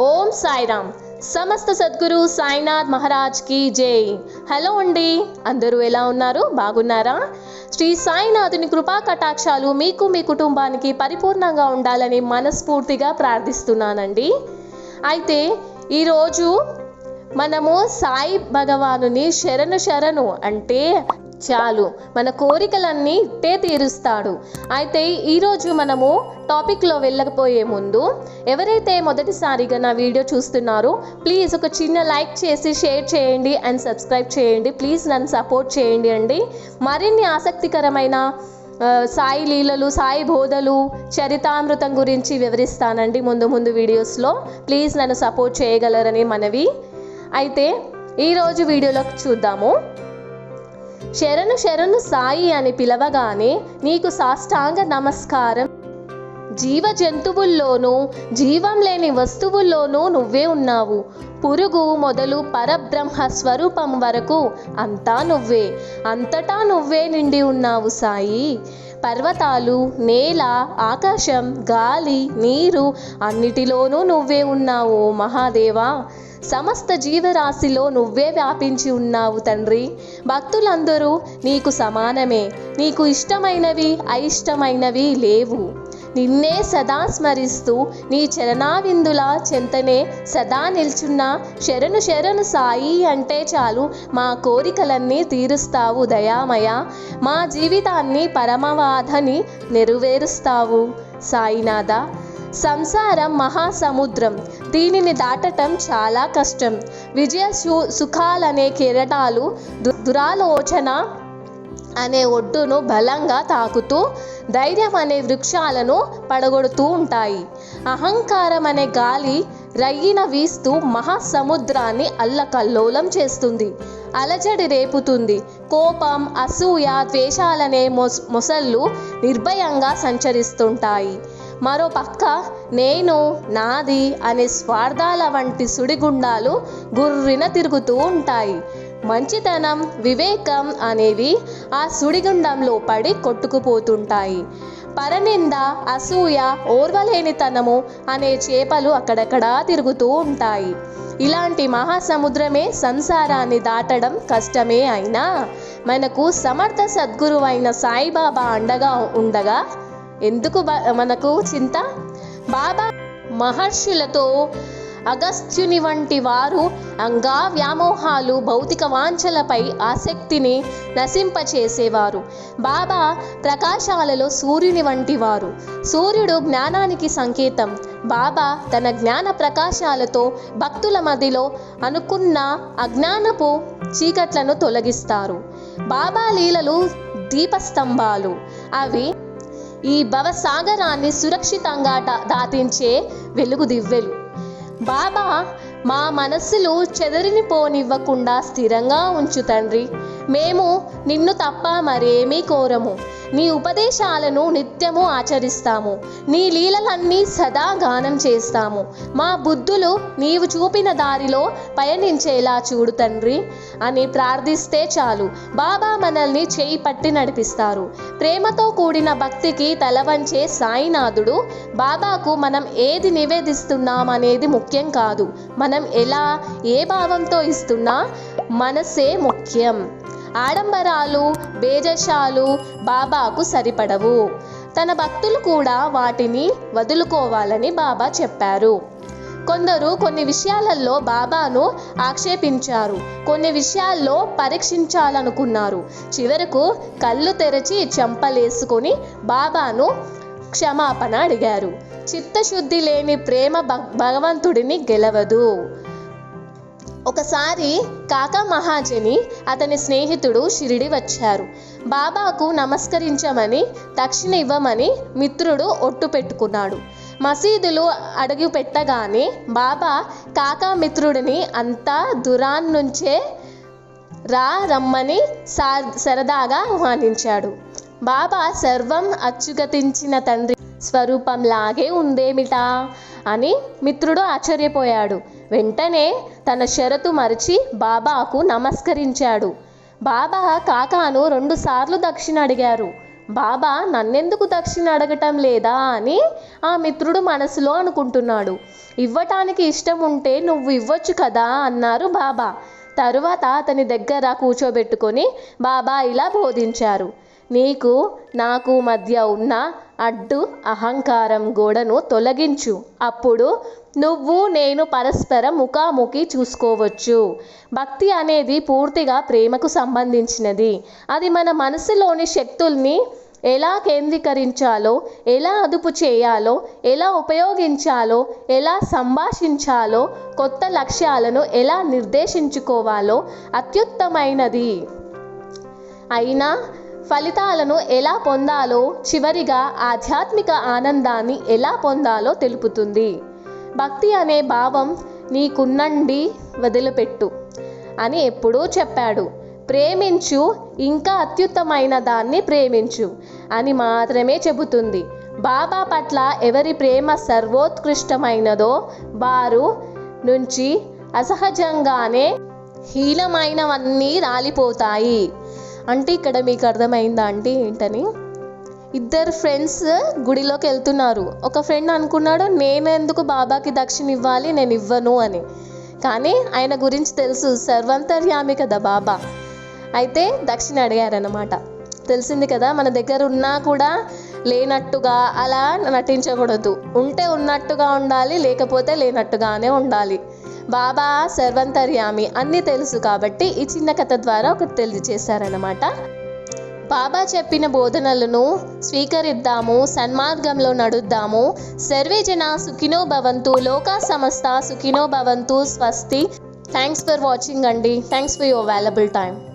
ఓం సాయిరామ్. సమస్త సద్గురు సాయినాథ్ మహారాజ్కి జై. హలో అండి అందరూ ఎలా ఉన్నారు? బాగున్నారా? శ్రీ సాయినాథుని కృపా కటాక్షాలు మీకు మీ కుటుంబానికి పరిపూర్ణంగా ఉండాలని మనస్ఫూర్తిగా ప్రార్థిస్తున్నానండి. అయితే ఈరోజు మనము సాయి భగవానుని శరణు శరణు అంటే చాలు. మన కోరికలన్నీ ఇట్టే తీరుస్తాడు. అయితే ఈరోజు మనము టాపిక్లో వెళ్ళకపోయే ముందు ఎవరైతే మొదటిసారిగా నా వీడియో చూస్తున్నారో ప్లీజ్ ఒక చిన్న లైక్ చేసి షేర్ చేయండి అండ్ సబ్స్క్రైబ్ చేయండి. ప్లీజ్ నన్ను సపోర్ట్ చేయండి అండి. మరిన్ని ఆసక్తికరమైన సాయి లీలలు సాయి బోధలు చరితామృతం గురించి వివరిస్తానండి ముందు ముందు వీడియోస్లో. ప్లీజ్ నన్ను సపోర్ట్ చేయగలరని మనవి. అయితే ఈరోజు వీడియోలోకి చూద్దాము. శరణు శరణు సాయి అని పిలవగానే నీకు సాష్టాంగ నమస్కారం జీవ జంతువుల్లోనూ జీవం లేని వస్తువుల్లోనూ నువ్వే ఉన్నావు. పురుగు మొదలు పరబ్రహ్మ స్వరూపం వరకు అంతా నువ్వే. అంతటా నువ్వే నిండి ఉన్నావు సాయి. పర్వతాలు నేల ఆకాశం గాలి నీరు అన్నిటిలోనూ నువ్వే ఉన్నావు మహాదేవా. సమస్త జీవరాశిలో నువ్వే వ్యాపించి ఉన్నావు తండ్రి. భక్తులందరూ నీకు సమానమే. నీకు ఇష్టమైనవి అయిష్టమైనవి లేవు. నిన్నే సదా స్మరిస్తూ నీ చరణావిందుల చెంతనే సదా నిల్చున్న శరణు శరణు సాయి అంటే చాలు మా కోరికలన్నీ తీరుస్తావు దయామయ. మా జీవితాన్ని పరమవాధని నెరవేరుస్తావు సాయినాథ. సంసారం మహాసముద్రం. దీనిని దాటటం చాలా కష్టం. విజయ సు సుఖాలనే కిరటాలు దు దురాలోచన అనే ఒడ్డును బలంగా తాకుతూ ధైర్యం అనే వృక్షాలను పడగొడుతూ ఉంటాయి. అహంకారం అనే గాలి రయ్యిన వీస్తూ మహాసముద్రాన్ని అల్లకల్లోలం చేస్తుంది. అలజడి రేపుతుంది. కోపం అసూయ ద్వేషాలనే మొస్ మొసళ్ళు నిర్భయంగా సంచరిస్తుంటాయి. మరో పక్క నేను నాది అనే స్వార్థాల వంటి సుడిగుండాలు గుర్రిన తిరుగుతూ ఉంటాయి. మంచితనం వివేకం అనేవి ఆ సుడిగుండంలో పడి కొట్టుకుపోతుంటాయి. పరనింద అసూయ ఓర్వలేనితనము అనే చేపలు అక్కడక్కడా తిరుగుతూ ఉంటాయి. ఇలాంటి మహాసముద్రమే సంసారాన్ని దాటడం కష్టమే అయినా మనకు సమర్థ సద్గురువైన సాయిబాబా అండగా ఉండగా ఎందుకు బ- మనకు చింత? బాబా మహర్షులతో అగస్త్యుని వంటి వారు అంగా వ్యామోహాలు భౌతిక వాంఛలపై ఆసక్తిని నశింపచేసేవారు. బాబా ప్రకాశాలలో సూర్యుని వంటి వారు. సూర్యుడు జ్ఞానానికి సంకేతం. బాబా తన జ్ఞాన ప్రకాశాలతో భక్తుల మధ్యలో అనుకున్న అజ్ఞానపు చీకట్లను తొలగిస్తారు. బాబా లీలలు దీపస్తంభాలు. అవి ఈ భవసాగరాన్ని సురక్షితంగా దాటించే వెలుగు దివ్వెలు బాబా మా మనస్సులు చెదరిని పోనివ్వకుండా స్థిరంగా ఉంచు తండ్రి. మేము నిన్ను తప్ప మరేమీ కోరము. నీ ఉపదేశాలను నిత్యము ఆచరిస్తాము. నీ లీలలన్నీ సదా గానం చేస్తాము. మా బుద్ధులు నీవు చూపిన దారిలో పయనించేలా చూడు తండ్రి అని ప్రార్థిస్తే చాలు. బాబా మనల్ని చేయి పట్టి నడిపిస్తారు. ప్రేమతో కూడిన భక్తికి తలవంచే సాయినాథుడు బాబాకు మనం ఏది నివేదిస్తున్నాం అనేది ముఖ్యం కాదు. మనం ఎలా ఏ భావంతో ఇస్తున్నా మనసే ముఖ్యం. ఆడంబరాలు బేజశాలు బాబాకు సరిపడవు. తన భక్తులు కూడా వాటిని వదులుకోవాలని బాబా చెప్పారు. కొందరు కొన్ని విషయాలలో బాబాను ఆక్షేపించారు కొన్ని విషయాల్లో పరీక్షించాలనుకున్నారు. చివరకు కళ్ళు తెరచి చెంపలేసుకొని బాబాను క్షమాపణ అడిగారు. చిత్తశుద్ధి లేని ప్రేమ భగవంతుడిని గెలవదు. ఒకసారి కాకా మహాజని అతని స్నేహితుడు షిరిడి వచ్చారు. బాబాకు నమస్కరించమని దక్షిణ ఇవ్వమని మిత్రుడు ఒట్టు పెట్టుకున్నాడు. మసీదులు అడుగు పెట్టగానే బాబా కాకా మిత్రుడిని అంతా దురాన్ నుంచే రా రమ్మని సా సరదాగా ఆహ్వానించాడు. బాబా సర్వం అచ్చుగతించిన తండ్రి స్వరూపంలాగే ఉందేమిటా? అని మిత్రుడు ఆశ్చర్యపోయాడు. వెంటనే తన షరతు మరిచి బాబాకు నమస్కరించాడు. బాబా కాకాను రెండుసార్లు దక్షిణ అడిగారు. బాబా నన్నెందుకు దక్షిణ అడగటం లేదా అని ఆ మిత్రుడు మనసులో అనుకుంటున్నాడు. ఇవ్వటానికి ఇష్టం ఉంటే నువ్వు ఇవ్వచ్చు కదా అన్నారు బాబా. తరువాత అతని దగ్గర కూర్చోబెట్టుకొని బాబా ఇలా బోధించారు. నీకు నాకు మధ్య ఉన్న అడ్డు అహంకారం గోడను తొలగించు. అప్పుడు నువ్వు నేను పరస్పరం ముఖాముఖి చూసుకోవచ్చు. భక్తి అనేది పూర్తిగా ప్రేమకు సంబంధించినది. అది మన మనసులోని శక్తుల్ని ఎలా కేంద్రీకరించాలో ఎలా అదుపు చేయాలో ఎలా ఉపయోగించాలో ఎలా సంభాషించాలో కొత్త లక్ష్యాలను ఎలా నిర్దేశించుకోవాలో అత్యుత్తమైనది. అయినా ఫలితాలను ఎలా పొందాలో చివరిగా ఆధ్యాత్మిక ఆనందాన్ని ఎలా పొందాలో తెలుపుతుంది. భక్తి అనే భావం నీకున్నండి వదిలిపెట్టు అని ఎప్పుడూ చెప్పాడు. ప్రేమించు ఇంకా అత్యుత్తమైన దాన్ని ప్రేమించు అని మాత్రమే చెబుతుంది. బాబా పట్ల ఎవరి ప్రేమ సర్వోత్కృష్టమైనదో వారు నుంచి అసహజంగానే హీనమైనవన్నీ రాలిపోతాయి. అంటే ఇక్కడ మీకు అర్థమైందా అండి ఏంటని? ఇద్దరు ఫ్రెండ్స్ గుడిలోకి వెళ్తున్నారు. ఒక ఫ్రెండ్ అనుకున్నాడు నేను ఎందుకు బాబాకి దక్షిణ ఇవ్వాలి నేను ఇవ్వను అని. కానీ ఆయన గురించి తెలుసు సర్వంతర్యామి కదా బాబా. అయితే దక్షిణ అడిగారనమాట తెలిసింది కదా మన దగ్గర ఉన్నా కూడా లేనట్టుగా అలా నటించకూడదు. ఉంటే ఉన్నట్టుగా ఉండాలి లేకపోతే లేనట్టుగానే ఉండాలి. బాబా సర్వంతర్యామి అన్నీ తెలుసు కాబట్టి ఈ చిన్న కథ ద్వారా ఒకటి తెలియజేశారనమాట బాబా చెప్పిన బోధనలను స్వీకరిద్దాము సన్మార్గంలో నడుద్దాము. సర్వే జన సుఖినో భవంతు లోకా సమస్త సుఖినో భవంతు స్వస్తి. థ్యాంక్స్ ఫర్ వాచింగ్ అండి. Thanks for your available time